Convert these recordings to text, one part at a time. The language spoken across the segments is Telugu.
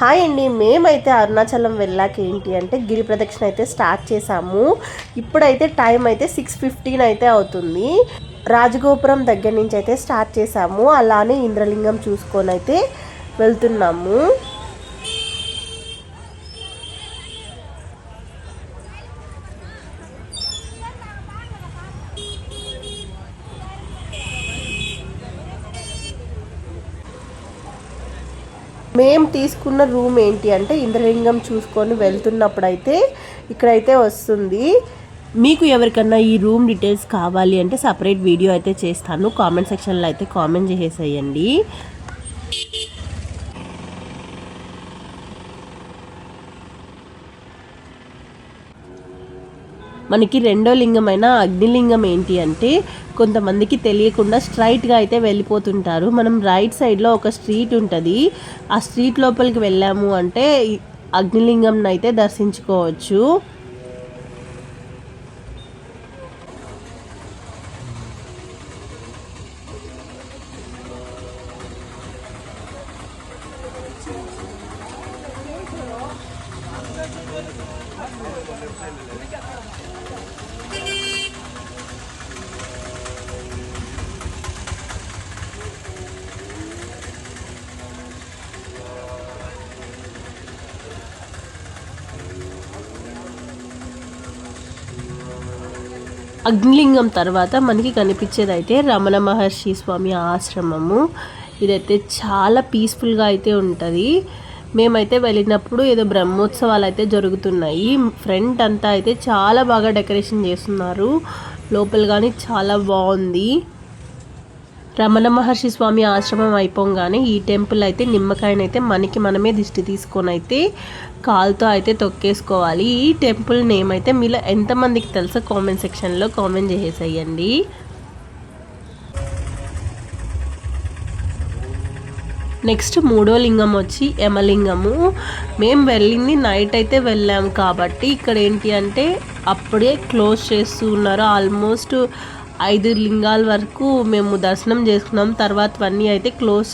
హాయ్ అండి. మేమైతే అరుణాచలం వెళ్ళాక ఏంటి అంటే గిరి ప్రదక్షిణ అయితే స్టార్ట్ చేసాము ఇప్పుడైతే టైం అయితే సిక్స్ ఫిఫ్టీన్ అయితే అవుతుంది. రాజగోపురం దగ్గర నుంచి అయితే స్టార్ట్ చేసాము అలానే ఇంద్రలింగం చూసుకొని అయితే వెళ్తున్నాము. మేము తీసుకున్న రూమ్ ఏంటి అంటే ఇంద్రలింగం చూసుకొని వెళ్తున్నప్పుడు అయితే ఇక్కడైతే వస్తుంది. మీకు ఎవరికన్నా ఈ రూమ్ డీటెయిల్స్ కావాలి అంటే సపరేట్ వీడియో అయితే చేస్తాను. కామెంట్ సెక్షన్లో అయితే కామెంట్ చేసేసేయండి మనకి రెండో లింగమైన అగ్నిలింగం ఏంటి అంటే కొంతమందికి తెలియకుండా స్ట్రైట్గా అయితే వెళ్ళిపోతుంటారు. మనం రైట్ సైడ్లో ఒక స్ట్రీట్ ఉంటుంది. ఆ స్ట్రీట్ లోపలికి వెళ్ళాము అంటే ఈ అగ్నిలింగం అయితే దర్శించుకోవచ్చు. అగ్నిలింగం తర్వాత మనకి కనిపించేది అయితే రమణ మహర్షి స్వామి ఆశ్రమము. ఇదైతే చాలా పీస్ఫుల్గా అయితే ఉంటుంది. మేమైతే వెళ్ళినప్పుడు ఏదో బ్రహ్మోత్సవాలు అయితే జరుగుతున్నాయి. ఫ్రంట్ అంతా అయితే చాలా బాగా డెకరేషన్ చేస్తున్నారు. లోపల కానీ చాలా బాగుంది. రమణ మహర్షి స్వామి ఆశ్రమం అయిపోగానే ఈ టెంపుల్ అయితే నిమ్మకాయనైతే మనకి మనమే దిష్టి తీసుకొని అయితే కాలుతో అయితే తొక్కేసుకోవాలి. ఈ టెంపుల్ నేమ్ అయితే మీలో ఎంతమందికి తెలుసో కామెంట్ సెక్షన్లో కామెంట్ చేసేసేయండి నెక్స్ట్ మూడో లింగం వచ్చి యమలింగము. మేము వెళ్ళింది నైట్ అయితే వెళ్ళాం కాబట్టి ఇక్కడ ఏంటి అంటే అప్పుడే క్లోజ్ చేస్తూ ఉన్నారు. ఆల్మోస్ట్ ఐదు లింగాల వరకు మేము దర్శనం చేసుకున్నాం. తర్వాతవన్నీ అయితే క్లోజ్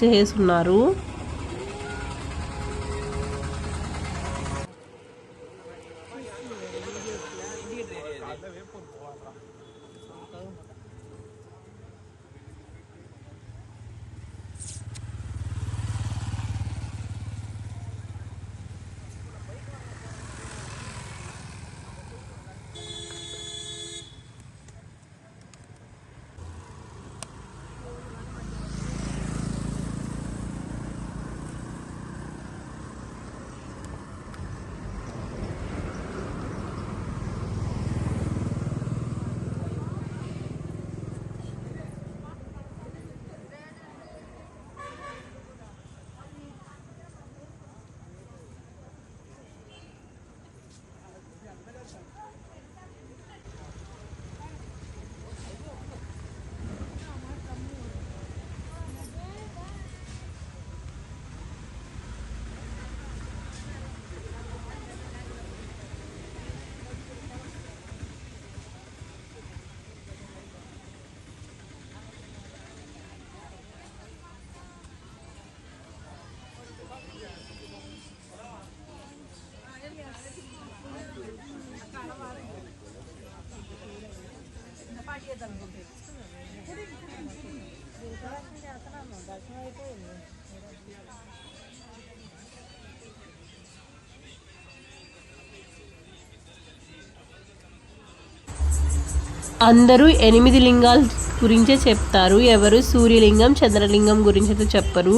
అందరూ ఎనిమిది లింగాల గురించే చెప్తారు. ఎవరు సూర్యలింగం చంద్రలింగం గురించి అయితే చెప్పరు.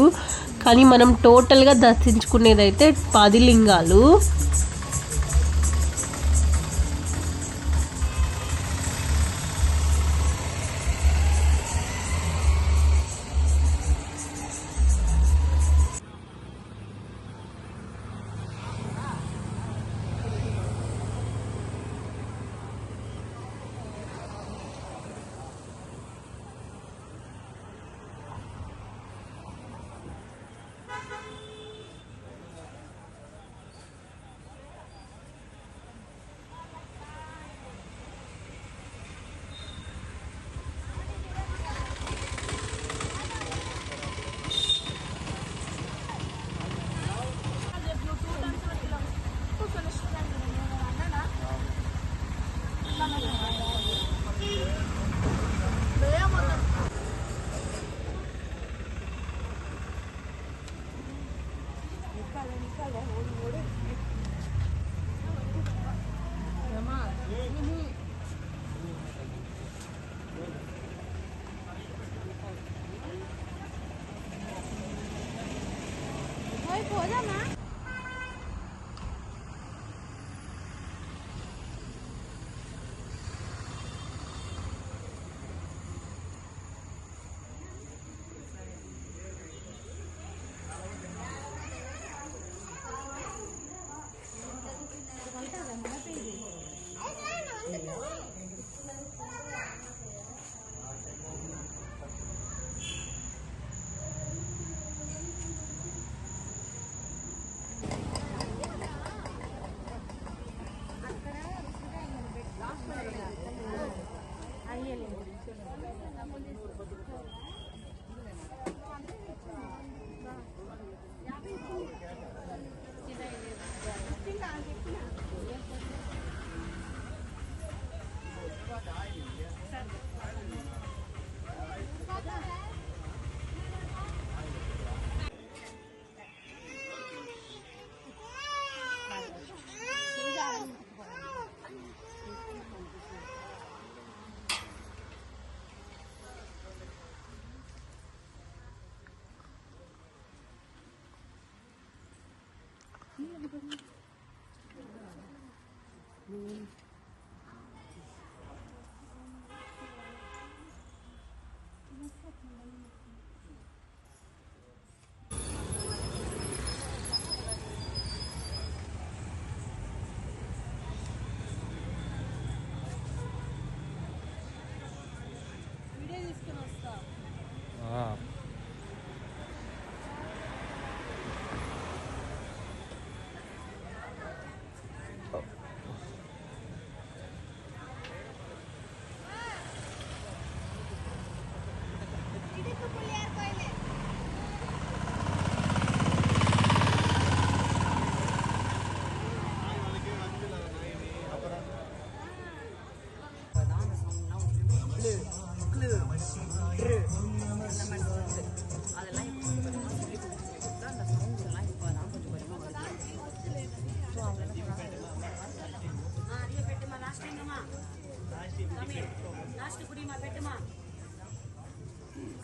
కానీ మనం టోటల్గా దర్శించుకునేదైతే పది లింగాలు. 我在哪？Продолжение следует...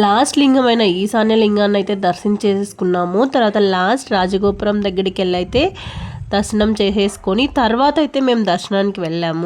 లాస్ట్ లింగమైన ఈశాన్య లింగాన్ని అయితే దర్శించేసుకున్నాము తర్వాత లాస్ట్ రాజగోపురం దగ్గరికి వెళ్ళి అయితే దర్శనం చేసేసుకొని తర్వాత అయితే మేము దర్శనానికి వెళ్ళాము.